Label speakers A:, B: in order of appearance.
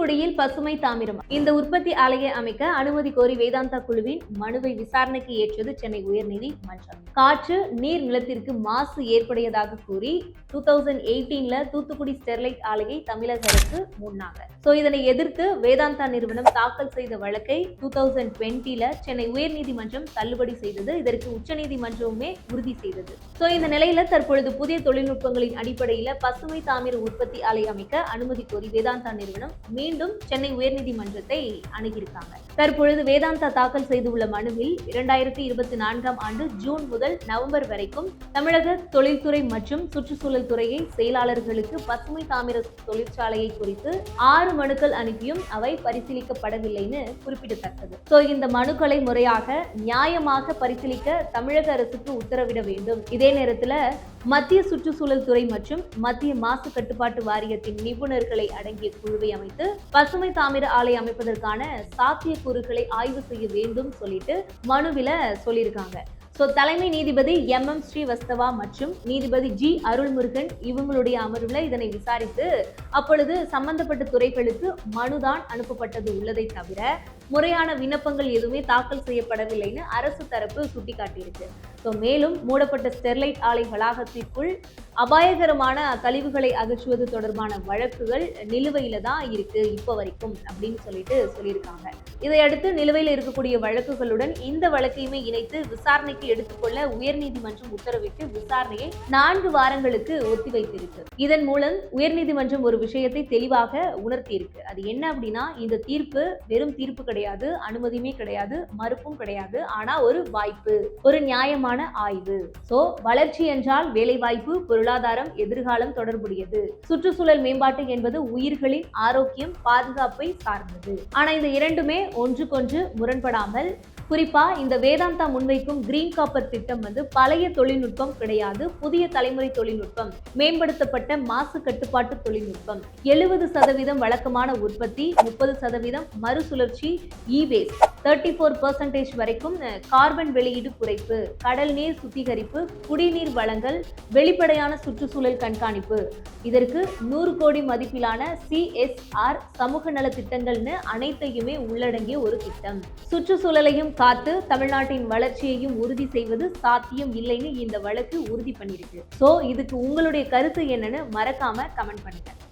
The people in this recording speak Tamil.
A: தூத்துக்குடியில் பசுமை தாமிரம். இந்த உற்பத்தி ஆலையை அமைக்க அனுமதி கோரி வேதாந்தா குழுவின் மனுவை விசாரணைக்கு ஏற்றது சென்னை உயர்நீதிமன்றம் காற்று நீர் நிலத்திற்கு மாசு ஏற்புடையதாக கூறி டூ தௌசண்ட் எயிட்டீன்ல தூத்துக்குடி ஸ்டெர்லைட் ஆலையை தமிழக அரசு முன்னாங்க சோ இதனை எதிர்த்து வேதாந்தா நிறுவனம் தாக்கல் செய்த வழக்கை டூ தௌசண்ட் டுவெண்ட்டில சென்னை உயர்நீதிமன்றம் தள்ளுபடி செய்தது. இதற்கு உச்சநீதிமன்றமுமே உறுதி செய்தது. சோ இந்த நிலையில தற்பொழுது புதிய தொழில்நுட்பங்களின் அடிப்படையில பசுமை தாமிர உற்பத்தி ஆலை அமைக்க அனுமதி கோரி வேதாந்தா நிறுவனம் மீண்டும் மீண்டும் சென்னை உயர்நீதிமன்றத்தை அணுகியிருக்காங்க. தற்பொழுது வேதாந்தா தாக்கல் செய்துள்ள மனுவில் இரண்டாயிரத்தி இருபத்தி நான்காம் ஆண்டு ஜூன் முதல் நவம்பர் வரைக்கும் தமிழக தொழில்துறை மற்றும் சுற்றுச்சூழல் துறையை செயலாளர்களுக்கு பசுமை தாமிர தொழிற்சாலையை குறித்து ஆறு மனுக்கள் அனுப்பியும் அவை பரிசீலிக்கப்படவில்லைன்னு குறிப்பிடத்தக்கது. சோ இந்த மனுக்களை முறையாக நியாயமாக பரிசீலிக்க தமிழக அரசுக்கு உத்தரவிட வேண்டும். இதே நேரத்தில் மத்திய சுற்றுச்சூழல் துறை மற்றும் மத்திய மாசு கட்டுப்பாட்டு வாரியத்தின் நிபுணர்களை அடங்கிய குழுவை அமைத்து பசுமை தாமிர ஆலை அமைப்பதற்கான சாத்தியக்கூறுகளை ஆய்வு செய்ய வேண்டும் சொல்லிட்டு மனுவில சொல்லியிருக்காங்க. ஸோ தலைமை நீதிபதி எம் எம் ஸ்ரீவஸ்தவா மற்றும் நீதிபதி ஜி அருள்முருகன் இவங்களுடைய அமர்வுல இதனை விசாரித்து அப்பொழுது சம்பந்தப்பட்ட துறைகளுக்கு மனுதான் அனுப்பப்பட்டது உள்ளதை தவிர முறையான விண்ணப்பங்கள் எதுவுமே தாக்கல் செய்யப்படவில்லைன்னு அரசு தரப்பு சுட்டிக்காட்டியிருக்கு. ஸோ மேலும் மூடப்பட்ட ஸ்டெர்லைட் ஆலை வளாகத்திற்குள் அபாயகரமான கழிவுகளை அகற்றுவது தொடர்பான வழக்குகள் நிலுவையில தான் இருக்கு இப்போ வரைக்கும் அப்படின்னு சொல்லிட்டு சொல்லியிருக்காங்க. இதையடுத்து நிலுவையில் இருக்கக்கூடிய வழக்குகளுடன் இந்த வழக்கையுமே இணைத்து விசாரணைக்கு எடுத்துக்கொள்ள உயர்நீதிமன்றம் உத்தரவிட்டு விசாரணையை நான்கு வாரங்களுக்கு ஒத்திவைத்திருக்கு இதன் மூலம் உயர்நீதிமன்றம் ஒரு விஷயத்தை தெளிவாக உணர்த்தியிருக்கு. அது என்ன அப்படின்னா இந்த தீர்ப்பு வெறும் தீர்ப்பு கிடையாது அனுமதியுமே கிடையாது மறுப்பும் கிடையாது ஆனா ஒரு வாய்ப்பு ஒரு நியாயமான ஆய்வு. சோ வளர்ச்சி என்றால் வேலை வாய்ப்பு பொருளாதாரம் எதிர்காலம் தொடர்புடையது. சுற்றுச்சூழல் மேம்பாட்டு என்பது உயிர்களின் ஆரோக்கியம் பாதுகாப்பை சார்ந்தது. ஆனா இந்த இரண்டுமே ஒன்றுக்கொன்று முரண்படாமல் குறிப்பா இந்த வேதாந்தா முன்வைக்கும் கிரீன் காப்பர் திட்டம் வந்து பழைய தொழில்நுட்பம் கிடையாது புதிய தலைமுறை தொழில்நுட்பம் மேம்படுத்தப்பட்ட மாசு கட்டுப்பாட்டு தொழில்நுட்பம். எழுபது சதவீதம் வழக்கமான உற்பத்தி முப்பது சதவீதம் மறுசுழற்சி e waste thirty four percentage வரைக்கும் கார்பன் வெளியீடு குறைப்பு கடல் நீர் சுத்திகரிப்பு குடிநீர் வழங்கல் வெளிப்படையான சுற்றுச்சூழல் கண்காணிப்பு. இதற்கு நூறு கோடி மதிப்பிலான சிஎஸ்ஆர் சமூக நல திட்டங்கள்னு அனைத்தையுமே உள்ளடங்கிய ஒரு திட்டம். சுற்றுச்சூழலையும் காத்து தமிழ்நாட்டின் வளர்ச்சியையும் உறுதி செய்வது சாத்தியம் இல்லைன்னு இந்த வழக்கு உறுதி பண்ணியிருக்கு ஸோ இதுக்கு உங்களுடைய கருத்து என்னன்னு மறக்காம கமெண்ட் பண்ணுங்க.